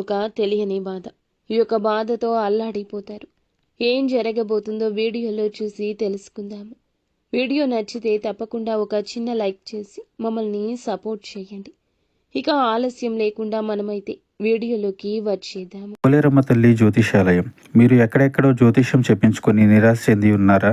ఒక తెలియని బాధ. ఈ యొక్క బాధతో అల్లాడిపోతారు. ఏం జరగబోతుందో వీడియోలో చూసి తెలుసుకుందాము. వీడియో నచ్చితే తప్పకుండా ఒక చిన్న లైక్ చేసి మమ్మల్ని సపోర్ట్ చేయండి. ఇక ఆలస్యం లేకుండా మనమైతే వీడియోలోకి వచ్చేద్దాము. పోలేరమ్మ తల్లి జ్యోతిషాలయం. మీరు ఎక్కడెక్కడో జ్యోతిష్యం చెప్పించుకొని నిరాశ చెంది ఉన్నారా?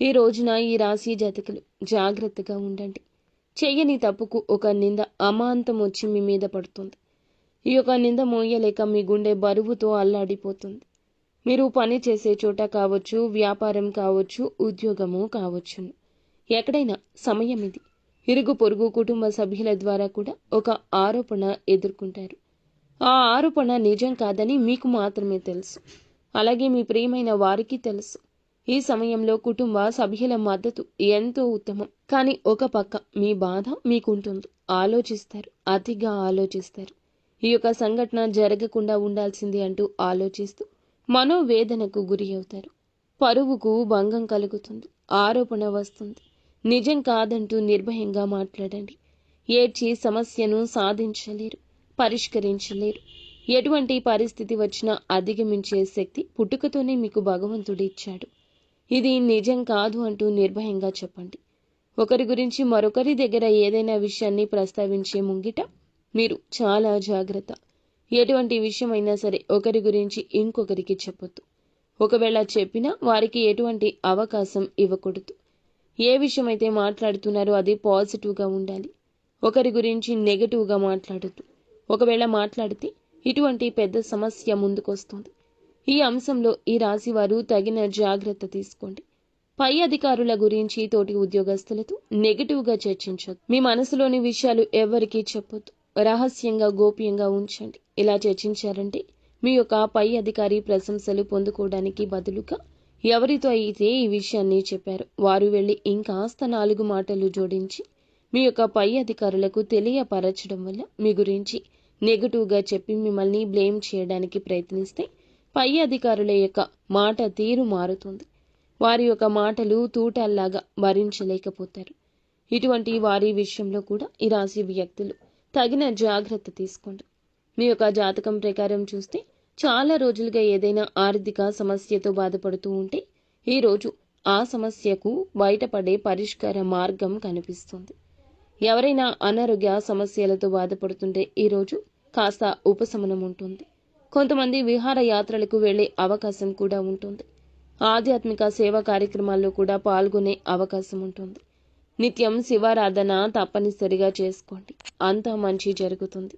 ఈ రోజున ఈ రాశి జాతకులు జాగ్రత్తగా ఉండండి. చెయ్యని తప్పుకు ఒక నింద అమాంతం వచ్చి మీ మీద పడుతుంది. ఈ యొక్క నింద మోయలేక మీ గుండె బరువుతో అల్లాడిపోతుంది. మీరు పని చేసే చోట కావచ్చు వ్యాపారం కావచ్చు ఉద్యోగము కావచ్చును. ఎక్కడైనా సమయం ఇది. ఇరుగు పొరుగు కుటుంబ సభ్యుల ద్వారా కూడా ఒక ఆరోపణ ఎదుర్కొంటారు. ఆ ఆరోపణ నిజం కాదని మీకు మాత్రమే తెలుసు. అలాగే మీ ప్రియమైన వారికి తెలుసు. ఈ సమయంలో కుటుంబ సభ్యుల మద్దతు ఎంతో ఉత్తమం. కానీ ఒక పక్క మీ బాధ మీకుంటుంది. ఆలోచిస్తారు. అతిగా ఆలోచిస్తారు. ఈ యొక్క సంఘటన జరగకుండా ఉండాల్సింది అంటూ ఆలోచిస్తూ మనోవేదనకు గురి అవుతారు. పరువుకు భంగం కలుగుతుంది. ఆరోపణ వస్తుంది. నిజం కాదంటూ నిర్భయంగా మాట్లాడండి. ఏడ్చి సమస్యను సాధించలేరు. పరిష్కరించలేరు. ఎటువంటి పరిస్థితి వచ్చినా అధిగమించే శక్తి పుట్టుకతోనే మీకు భగవంతుడు ఇచ్చాడు. ఇది నిజం కాదు అంటూ నిర్భయంగా చెప్పండి. ఒకరి గురించి మరొకరి దగ్గర ఏదైనా విషయాన్ని ప్రస్తావించే ముంగిట మీరు చాలా జాగ్రత్త. ఎటువంటి విషయమైనా సరే ఒకరి గురించి ఇంకొకరికి చెప్పొద్దు. ఒకవేళ చెప్పినా వారికి ఎటువంటి అవకాశం ఇవ్వకూడదు. ఏ విషయమైతే మాట్లాడుతున్నారో అది పాజిటివ్గా ఉండాలి. ఒకరి గురించి నెగటివ్గా మాట్లాడద్దు. ఒకవేళ మాట్లాడితే ఇటువంటి పెద్ద సమస్య ముందుకొస్తుంది. ఈ అంశంలో ఈ రాశి వారు తగిన జాగ్రత్త తీసుకోండి. పై అధికారుల గురించి తోటి ఉద్యోగస్తులతో నెగటివ్గా చర్చించొద్దు. మీ మనసులోని విషయాలు ఎవరికీ చెప్పొద్దు. రహస్యంగా గోప్యంగా ఉంచండి. ఇలా చర్చించారంటే మీ యొక్క పై అధికారి ప్రశంసలు పొందుకోవడానికి బదులుగా ఎవరితో అయితే ఈ విషయాన్ని చెప్పారు వారు వెళ్ళి ఇంకాస్త నాలుగు మాటలు జోడించి మీ యొక్క పై అధికారులకు తెలియపరచడం వల్ల మీ గురించి నెగటివ్గా చెప్పి మిమ్మల్ని బ్లేమ్ చేయడానికి ప్రయత్నిస్తే పై అధికారుల యొక్క మాట తీరు మారుతుంది. వారి యొక్క మాటలు తూటల్లాగా భరించలేకపోతారు. ఇటువంటి వారి విషయంలో కూడా ఈ రాశి వ్యక్తులు తగిన జాగ్రత్త తీసుకోండి. మీ యొక్క జాతకం ప్రకారం చూస్తే చాలా రోజులుగా ఏదైనా ఆర్థిక సమస్యతో బాధపడుతూ ఉంటే ఈరోజు ఆ సమస్యకు బయటపడే పరిష్కార మార్గం కనిపిస్తుంది. ఎవరైనా అనారోగ్య సమస్యలతో బాధపడుతుంటే ఈరోజు కాస్త ఉపశమనం ఉంటుంది. కొంతమంది విహార యాత్రలకు వెళ్ళే అవకాశం కూడా ఉంటుంది. ఆధ్యాత్మిక సేవా కార్యక్రమాల్లో కూడా పాల్గొనే అవకాశం ఉంటుంది. నిత్యం శివారాధన తప్పనిసరిగా చేసుకోండి. అంతా మంచి జరుగుతుంది.